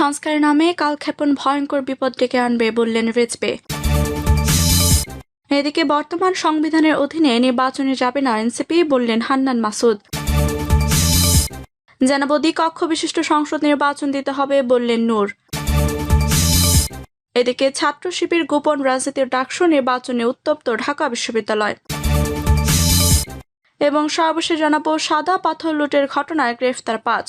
সংস্কারের নামে কালক্ষেপণ ভয়ঙ্কর বিপদ ডেকে আনবে বললেন রিজবে। এদিকে বর্তমান সংবিধানের অধীনে নির্বাচনে যাবে না এনসিপি বললেন হান্নান মাসুদ। জানাব দ্বিকক্ষ বিশিষ্ট সংসদ নির্বাচন দিতে হবে বললেন নূর। এদিকে ছাত্র শিবির গোপন রাজনীতির ডাকসু নির্বাচনে উত্তপ্ত ঢাকা বিশ্ববিদ্যালয়। এবং সর্বশেষ জানাব সাদা পাথর লুটের ঘটনায় গ্রেফতার পাঁচ।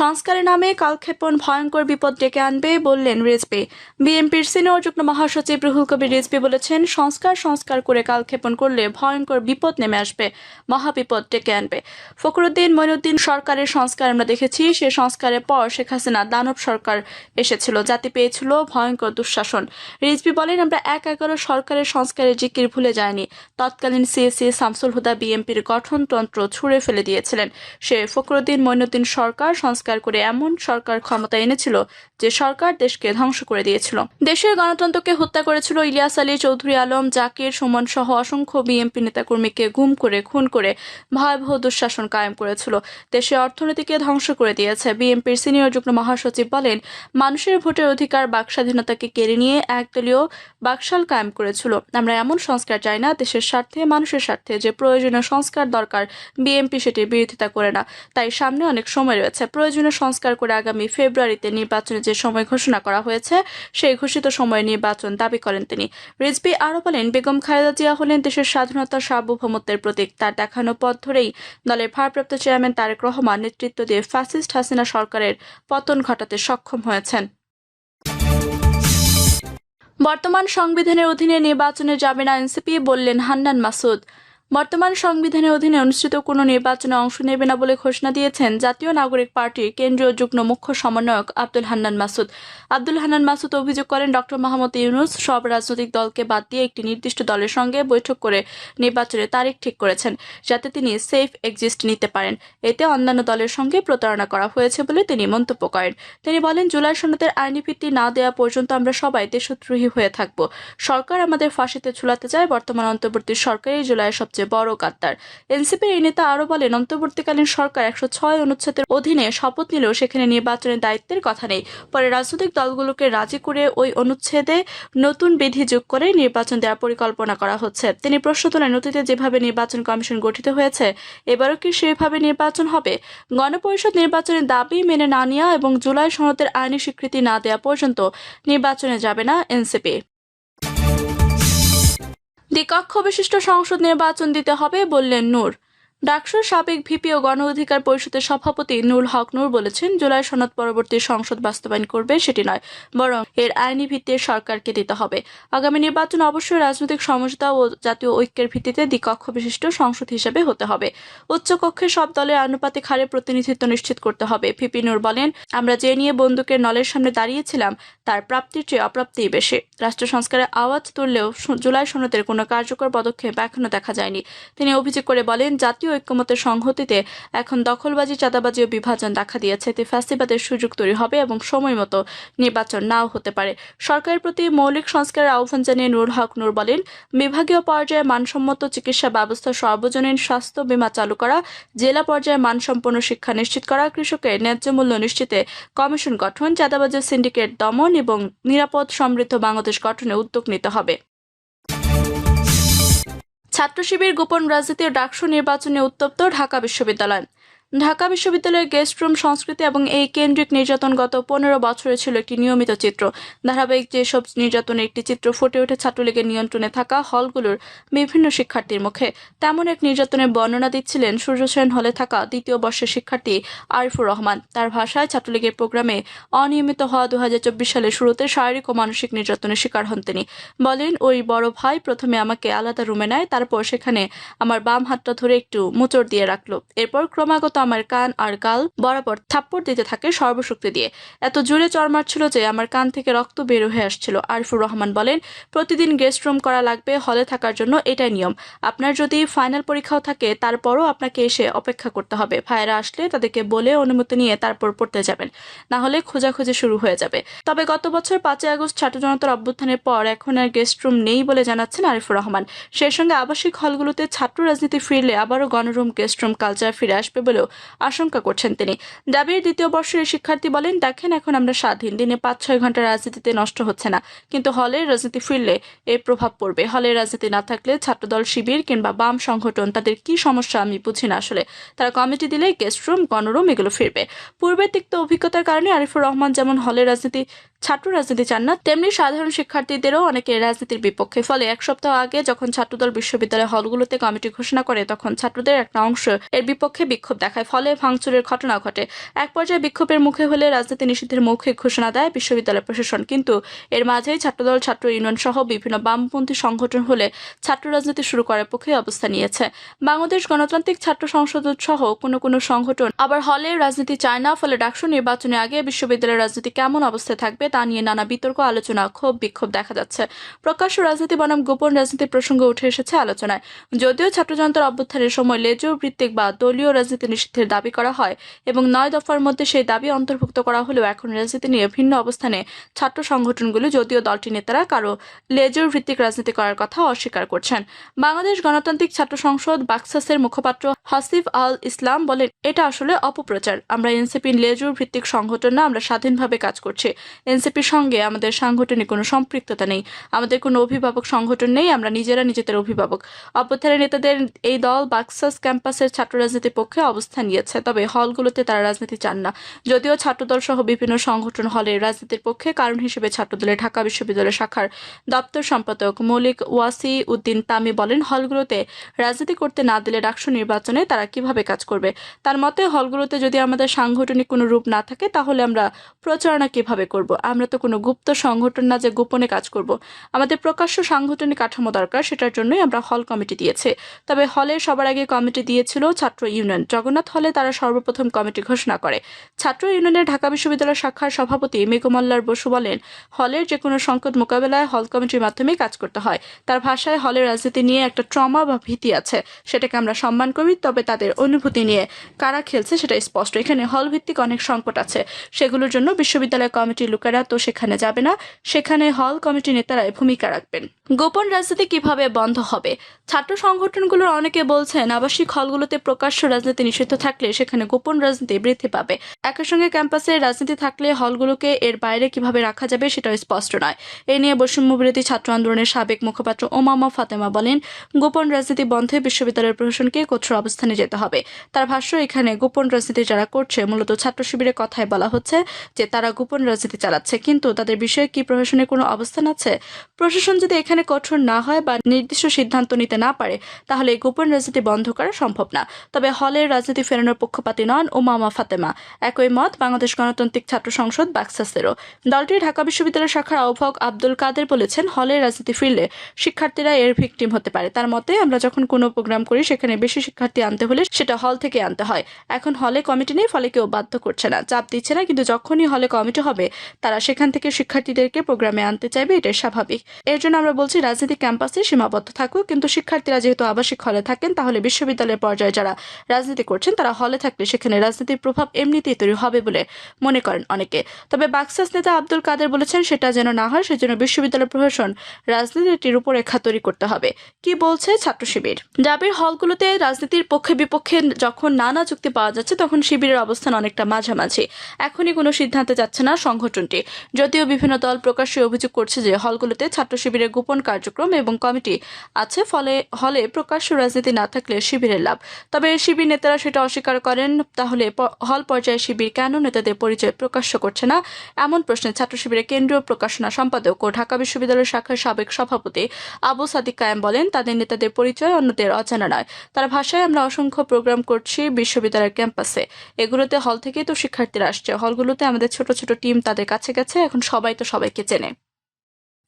সংস্কারের নামে কালক্ষেপণ ভয়ঙ্কর বিপদ ডেকে আনবে বললেন রিজপি। বিএনপির সিনিয়র যুগ্ম মহাসচিব রুহুল কবির রিজপি বলেছেন, সংস্কার সংস্কার করে কালক্ষেপণ করলে ভয়ঙ্কর বিপদ নেমে আসবে, মহাবিপদ ডেকে আনবে। ফখরুদ্দিন মইনুদ্দিন সরকারের সংস্কার আমরা দেখেছি, সে সংস্কারের পর শেখ হাসিনা দানব সরকার এসেছিল, জাতি পেয়েছিল ভয়ঙ্কর দুঃশাসন। রিজবি বলেন, আমরা এক এগারো সরকারের সংস্কারের জিকির ভুলে যায়নি তৎকালীন সিএসি শামসুল হুদা বিএনপির গঠনতন্ত্র ছুঁড়ে ফেলে দিয়েছিলেন। সে ফখরুদ্দিন মইনুদ্দিন সরকার সংস্কার করে এমন সরকার ক্ষমতা এনেছিল যে সরকার দেশকে ধ্বংস করে দিয়েছিল। দেশের গণতন্ত্রকে হত্যা করেছিল ইলিয়াস আলী চৌধুরী আলম, জাকির, সুমন সহ অসংখ্য বিএনপি নেতাকর্মীকে গুম করে, খুন করে ভয়াবহ দুঃশাসন কায়েম করেছিল। দেশের অর্থনীতিকে ধ্বংস করে দিয়েছে। বিএনপির সিনিয়র যুগ্ম মহাসচিব বলেন, মানুষের ভোটের অধিকার বাক স্বাধীনতাকে কেড়ে নিয়ে একদলীয় বাকশাল কায়েম করেছিল। আমরা এমন সংস্কার চাই না, দেশের স্বার্থে, মানুষের স্বার্থে। যে প্রয়োজনীয় সংস্কার দরকার, বিএনপি সেটির বিরোধিতা করে না। তাই সামনে অনেক সময় রয়েছে। প্রয়োজনীয় সংস্কার করে আগামী ফেব্রুয়ারিতে নির্বাচনে যে সময় ঘোষণা করা হয়েছে, সেই ঘোষিত সময়ে নির্বাচন দাবি করেন তিনি। রিজবি আরও বলেন, বেগম খালেদা জিয়া হলেন দেশের স্বাধীনতার সার্বভৌমত্বের প্রতীক। তার দেখানো পথ ধরেই দলের ভারপ্রাপ্ত চেয়ারম্যান তারেক রহমান নেতৃত্ব দিয়ে ফ্যাসিস্ট হাসিনা সরকারের পতন ঘটাতে সক্ষম হয়েছেন। বর্তমান সংবিধানের অধীনে নির্বাচনে যাবে না এনসিপি বললেন হান্নান মাসুদ। বর্তমান সংবিধানের অধীনে অনুষ্ঠিত কোনো নির্বাচনে অংশ নেবে না বলে ঘোষণা দিয়েছেন জাতীয় নাগরিক পার্টির কেন্দ্রীয় যুগ্ম মুখ্য সমন্বয়ক আব্দুল হান্নান মাসুদ। আব্দুল হান্নান মাসুদ অভিযোগ করেন ডক্টর মোহাম্মদ ইউনুস সব রাজনৈতিক দলকে বাদ দিয়ে একটি নির্দিষ্ট দলের সঙ্গে বৈঠক করে নির্বাচনের তারিখ ঠিক করেছেন, যাতে তিনি সেফ এক্সিস্ট নিতে পারেন। এতে অন্যান্য দলের সঙ্গে প্রতারণা করা হয়েছে বলে তিনি মন্তব্য করেন। তিনি বলেন, জুলাই সনদের আইনি ভিত্তি না দেওয়া পর্যন্ত আমরা সবাই দেশদ্রোহী হয়ে থাকব। সরকার আমাদের ফাঁসিতে ঝুলাতে চায়, বর্তমান অন্তর্বর্তী সরকারই জুলাইয়ের সবচেয়ে বড় কাত্তার এনসিপির এই নেতা আরও বলেন, অন্তর্বর্তীকালীন সরকার একশো ছয় অনুচ্ছেদের অধীনে শপথ নিলেও সেখানে নির্বাচনের দায়িত্বের কথা নেই। পরে রাজনৈতিক দলগুলোকে রাজি করে ওই অনুচ্ছেদে নতুন বিধি যোগ করে নির্বাচন দেওয়ার পরিকল্পনা করা হচ্ছে। তিনি প্রশ্ন তোলেন, অতীতে যেভাবে নির্বাচন কমিশন গঠিত হয়েছে, এবারও কি সেইভাবে নির্বাচন হবে? গণপরিষদ নির্বাচনের দাবি মেনে না নেওয়া এবং জুলাই সনদের আইনি স্বীকৃতি না দেওয়া পর্যন্ত নির্বাচনে যাবে না এনসিপি। দ্বিকক্ষ বিশিষ্ট সংসদ নির্বাচন দিতে হবে বললেন নূর। ডাকসুর সাবেক ভিপি ও গণ অধিকার পরিষদের সভাপতি নুর হক নূর বলেছেন, জুলাই সনদ পরবর্তী সংসদ বাস্তবায়ন করবে সেটি নয়, বরং এর আইনি ভিত্তি সরকারকে দিতে হবে। আগামী নির্বাচন অবশ্যই রাজনৈতিক সমঝোতা ও জাতীয় ঐক্যের ভিত্তিতে দ্বিকক্ষ বিশিষ্ট সংসদ হিসেবে হতে হবে। উচ্চকক্ষে সব দলের আনুপাতিক হারে প্রতিনিধিত্ব নিশ্চিত করতে হবে। ভিপি নূর বলেন, আমরা যে নিয়ে বন্দুকের নলের সামনে দাঁড়িয়েছিলাম, তার প্রাপ্তির চেয়ে অপ্রাপ্তিই বেশি। রাষ্ট্র সংস্কারের আওয়াজ তুললেও জুলাই সনদের কোনো কার্যকর পদক্ষেপ এখনও দেখা যায়নি। তিনি অভিযোগ করে বলেন, জাতীয় ঐক্যমতের সংহতিতে এখন দখলবাজি, চাঁদাবাজি ও বিভাজন দেখা দিয়েছে। এতে ফ্যাসিবাদের সুযোগ তৈরি হবে এবং সময় মতো নির্বাচন নাও হতে পারে। সরকারের প্রতি মৌলিক সংস্কারের আহ্বান জানিয়ে নুরুল হক নূর বলেন, বিভাগীয় পর্যায়ে মানসম্মত চিকিৎসা ব্যবস্থা, সর্বজনীন স্বাস্থ্য বীমা চালু করা, জেলা পর্যায়ে মানসম্পন্ন শিক্ষা নিশ্চিত করা, কৃষকের ন্যায্য মূল্য নিশ্চিতে কমিশন গঠন চাঁদাবাজের সিন্ডিকেট দমন এবং নিরাপদ সমৃদ্ধ বাংলাদেশ গঠনে উদ্যোগ নিতে হবে। ছাত্র শিবির গোপন রাজনীতি ও ডাকসু নির্বাচনে উত্তপ্ত ঢাকা বিশ্ববিদ্যালয়। ঢাকা বিশ্ববিদ্যালয়ের গেস্ট রুম, সংস্কৃতি এবং এই কেন্দ্রিক নির্যাতন গত পনেরো বছরে ছিল একটি নিয়মিত চিত্র। ধারাবাহিক যেসব নির্যাতনের একটি চিত্র ফুটে ওঠে ছাত্রলীগের নিয়ন্ত্রণে থাকা হলগুলোর বিভিন্ন শিক্ষার্থীর মুখে, তেমন এক নির্যাতনের বর্ণনা দিচ্ছিলেন সূর্যসেন হলে থাকা দ্বিতীয় বর্ষের শিক্ষার্থী আরিফুর রহমান। তার ভাষায় ছাত্রলীগের প্রোগ্রামে অনিয়মিত হওয়া দু হাজার চব্বিশ সালের শুরুতে শারীরিক ও মানসিক নির্যাতনের শিকার হন তিনি। বলেন, ওই বড় ভাই প্রথমে আমাকে আলাদা রুমে নেয়, তারপর সেখানে আমার বাম হাতটা ধরে একটু মোচড় দিয়ে রাখল। এরপর ক্রমাগত আমার কান আর গাল বরাবর থাপ্পড় দিতে থাকে সর্বশক্তি দিয়ে। এত জোরে চর মারছিল যে আমার কান থেকে রক্ত বের হয়ে আসছিল। আরিফুর রহমান বলেন, প্রতিদিন গেস্ট রুম করা লাগবে, হলে থাকার জন্য এটাই নিয়ম। আপনার যদি ফাইনাল পরীক্ষাও থাকে, তারপরও আপনাকে এসে অপেক্ষা করতে হবে। ভাইয়েরা আসলে তাদেরকে বলে অনুমতি নিয়ে তারপর পড়তে যাবেন। না হলে খোঁজাখুঁজি শুরু হয়ে যাবে। তবে গত বছর পাঁচই আগস্ট ছাত্র জনতার অভ্যুত্থানের পর এখন আর গেস্ট রুম নেই বলে জানাচ্ছেন আরিফুর রহমান। সেই সঙ্গে আবাসিক হলগুলোতে ছাত্র রাজনীতি ফিরলে আবারও গণরুম, গেস্ট রুম কালচার ফিরে আসবে বলেও আশঙ্কা করছেন তিনি। ডাবির দ্বিতীয় বর্ষের শিক্ষার্থী বলেন, দেখেন, এখন আমরা স্বাধীন। দিনে পাঁচ ছয় ঘণ্টা রাজনীতিতে নষ্ট হচ্ছে না। কিন্তু হলে রাজনীতি ফিরলে এর প্রভাব পড়বে। হলে রাজনীতি না থাকলে ছাত্রদল, শিবির কিংবা বাম সংগঠন, তাদের কি সমস্যা আমি বুঝি না আসলে। তারা কমিটি দিলে গেস্ট রুম, গণরুম, এগুলো ফিরবে। পূর্বের তিক্ত অভিজ্ঞতার কারণে আরিফুর রহমান যেমন হলে রাজনীতি, ছাত্র রাজনীতি চান না, তেমনি সাধারণ শিক্ষার্থীদেরও অনেকে রাজনীতির বিপক্ষে। ফলে এক সপ্তাহ আগে যখন ছাত্রদল বিশ্ববিদ্যালয় হলগুলোতে কমিটি ঘোষণা করে, তখন ছাত্রদের একটা অংশ এর বিপক্ষে বিক্ষোভ দেখায় ফলে ভাঙচুরের ঘটনা ঘটে। এক পর্যায়ে বিক্ষোভের মুখে হলে রাজনীতি নিষিদ্ধের মৌখিক ঘোষণা দেয় বিশ্ববিদ্যালয় প্রশাসন। কিন্তু এর মাঝেই ছাত্রদল, ছাত্র ইউনিয়ন সহ বিভিন্ন বামপন্থী সংগঠন হলে ছাত্র রাজনীতি শুরু করার পক্ষে অবস্থান নিয়েছে। বাংলাদেশ গণতান্ত্রিক ছাত্র সংসদ সহ কোনো কোনো সংগঠন আবার হলে রাজনীতি চায় না, ফলে ডাকসু নির্বাচনের আগে বিশ্ববিদ্যালয়ের রাজনীতি কেমন অবস্থায় থাকবে তা নিয়ে নানা বিতর্ক, আলোচনা, ক্ষোভ, বিক্ষোভ দেখা যাচ্ছে। প্রকাশ্য রাজনীতি বনাম গোপন রাজনীতির প্রসঙ্গ উঠে এসেছে আলোচনায়। যদিও ছাত্র জনতার অভ্যুত্থানের সময় লেজুর ভিত্তিক বা দলীয় রাজনীতি নিষিদ্ধের দাবি করা হয় এবং নয় দফার মধ্যে সেই দাবি অন্তর্ভুক্ত করা হলেও এখন রাজনীতি নিয়ে ভিন্ন অবস্থানে ছাত্র সংগঠনগুলো যদিও দলটির নেতারা কারও লেজুর ভিত্তিক রাজনীতি করার কথা অস্বীকার করছেন। বাংলাদেশ গণতান্ত্রিক ছাত্র সংসদ বাক্সাসের মুখপাত্র হাসিফ আল ইসলাম বলেন, এটা আসলে অপপ্রচার। আমরা এনসিপি লেজুর ভিত্তিক সংগঠন না, আমরা স্বাধীনভাবে কাজ করছি। এনসিপির সঙ্গে আমাদের সাংগঠনিক কোনো সম্পৃক্ততা নেই। আমাদের কোনো অভিভাবক সংগঠন নেই, আমরা নিজেরা নিজেদের অভিভাবক। অভ্যুত্থানের নেতাদের এই দল বাক্সাস ক্যাম্পাসের ছাত্র রাজনীতির পক্ষে অবস্থান নিয়েছে। তবে হলগুলোতে তারা রাজনীতি চান না। যদিও ছাত্রদল সহ বিভিন্ন সংগঠন হলে রাজনীতির পক্ষে কারণ হিসেবে ছাত্রদলের ঢাকা বিশ্ববিদ্যালয় শাখার দপ্তর সম্পাদক মৌলিক ওয়াসি উদ্দিন তামি বলেন, হলগুলোতে রাজনীতি করতে না দিলে ডাকসু নির্বাচনে তারা কীভাবে কাজ করবে? তার মতে, হলগুলোতে যদি আমাদের সাংগঠনিক কোনো রূপ না থাকে, তাহলে আমরা প্রচারণা কীভাবে করব? আমরা তো কোনো গুপ্ত সংগঠন না যে গোপনে কাজ করব। আমাদের প্রকাশ্য সাংগঠনিক কাঠামো দরকার, সেটার জন্যই আমরা হল কমিটি দিয়েছে। তবে হলে সবার আগে কমিটি দিয়েছিল ছাত্র ইউনিয়ন। জগন্নাথ হলে তারা সর্বপ্রথম কমিটি ঘোষণা করে। ছাত্র ইউনিয়নের ঢাকা বিশ্ববিদ্যালয় শাখার সভাপতি মেঘমল্লার বসু বলেন, হলের যে কোনো সংকট মোকাবেলায় হল কমিটির মাধ্যমে কাজ করতে হয়। তার ভাষায় হলের রাজনীতি নিয়ে একটা ট্রমা বা ভীতি আছে। সেটাকে আমরা সম্মান করি, তবে তাদের অনুভূতি নিয়ে কারা খেলছে সেটা স্পষ্ট। এখানে হল ভিত্তিক অনেক সংকট আছে। সেগুলোর জন্য বিশ্ববিদ্যালয় কমিটির লোকেরা তো সেখানে যাবে না। সেখানে হল কমিটি নেতারাই ভূমিকা রাখবেন। গোপন রাজনীতি কীভাবে বন্ধ হবে? ছাত্র সংগঠনগুলোর অনেকে বলছেন, আবাসিক হলগুলোতে প্রকাশ্য রাজনীতি নিষিদ্ধ থাকলে সেখানে গোপন রাজনীতি বৃদ্ধি পাবে। একই সঙ্গে ক্যাম্পাসে রাজনীতি থাকলে হলগুলোকে এর বাইরে কীভাবে রাখা যাবে সেটাও স্পষ্ট নয়। এ নিয়ে বৈষম্য বিরোধী ছাত্র আন্দোলনের সাবেক মুখপাত্র ওমামা ফাতেমা বলেন, গোপন রাজনীতি বন্ধে বিশ্ববিদ্যালয়ের প্রশাসনকে কঠোর অবস্থানে যেতে হবে। তার ভাষ্য, এখানে গোপন রাজনীতি যারা করছে, মূলত ছাত্র শিবিরের কথায় বলা হচ্ছে যে তারা গোপন রাজনীতি চালাচ্ছে। কিন্তু তাদের বিষয়ে কি প্রশাসনের কোনো অবস্থান আছে? প্রশাসন যদি এখানে কঠোর না হয় বা নির্দিষ্ট সিদ্ধান্ত নিতে না পারে, তাহলে গোপন রাজনীতি বন্ধ করা সম্ভব না। তবে হলের রাজনীতি ফেরানোর পক্ষপাতী নন ওমামা ফাতেমা। একই মত বাংলাদেশ গণতান্ত্রিক ছাত্র সংসদ বাক্সাসেরও। দলটির ঢাকা বিশ্ববিদ্যালয় শাখার আহ্বায়ক আব্দুল কাদের বলেছেন হলের রাজনীতি ফিরলে শিক্ষার্থীরা এর ভিকটিম হতে পারে। তার মতে, আমরা যখন কোনো প্রোগ্রাম করি, সেখানে বেশি শিক্ষার্থী আনতে হলে সেটা হল থেকে আনতে হয়। এখন হলে কমিটি নেই, ফলে কেউ বাধ্য করছে না। চাপ দিচ্ছে না, কিন্তু যখনই হলে কমিটি হবে, তারা সেখান থেকে শিক্ষার্থীদেরকে প্রোগ্রামে আনতে চাইবে, এটাই স্বাভাবিক। এর জন্য আমরা বলছি, রাজনীতি ক্যাম্পাসে সীমাবদ্ধ থাকুক, কিন্তু শিক্ষার্থীরা যেহেতু আবাসিক হলে থাকেন, তাহলে বিশ্ববিদ্যালয়ের পর্যায়ে যারা রাজনীতি করছেন, তারা হলে থাকলে সেখানে রাজনীতির প্রভাব এমনিতেই তৈরি হবে বলে মনে করেন অনেকে। তবে বাক্সাস নেতা আব্দুল কাদের বলেছেন, সেটা যেন না হয়, সেজন্য বিশ্ববিদ্যালয় প্রশাসন রাজনীতির রূপরেখা তৈরি করতে হবে। কি বলছে ছাত্র শিবির? ডাবির হলগুলোতে রাজনীতির পক্ষে বিপক্ষে যখন নানা চুক্তি পাওয়া যাচ্ছে, তখন শিবিরের অবস্থান অনেকটা মাঝামাঝি। এখনই কোনো সিদ্ধান্তে যাচ্ছে না সংগঠনটি। যদিও বিভিন্ন দল প্রকাশ্যে অভিযোগ করছে যে হলগুলোতে ছাত্র শিবিরের গোপন কার্যক্রম এবং কমিটি আছে, ফলে, হলে প্রকাশ্য রাজনীতি না থাকলে শিবিরের লাভ। তবে শিবির নেতারা সেটা অস্বীকার করেন, তাহলে হল পর্যায়ে শিবির কেন নেতাদের পরিচয় প্রকাশ্য করছে না? এমন প্রশ্নে ছাত্র শিবিরের কেন্দ্রীয় প্রকাশনা সম্পাদক ও ঢাকা বিশ্ববিদ্যালয় শাখার সাবেক সভাপতি আবু সাদিক কায়েম বলেন, তাদের নেতাদের পরিচয় অন্যদের অজানা নয়। তার ভাষায় আমরা অসংখ্য প্রোগ্রাম করছি বিশ্ববিদ্যালয়ের ক্যাম্পাসে। এগুলোতে হল থেকেই তো শিক্ষার্থীরা আসছে। হলগুলোতে আমাদের ছোট ছোট টিম তাদের কাছে গেছে। এখন সবাই তো সবাইকে চেনে।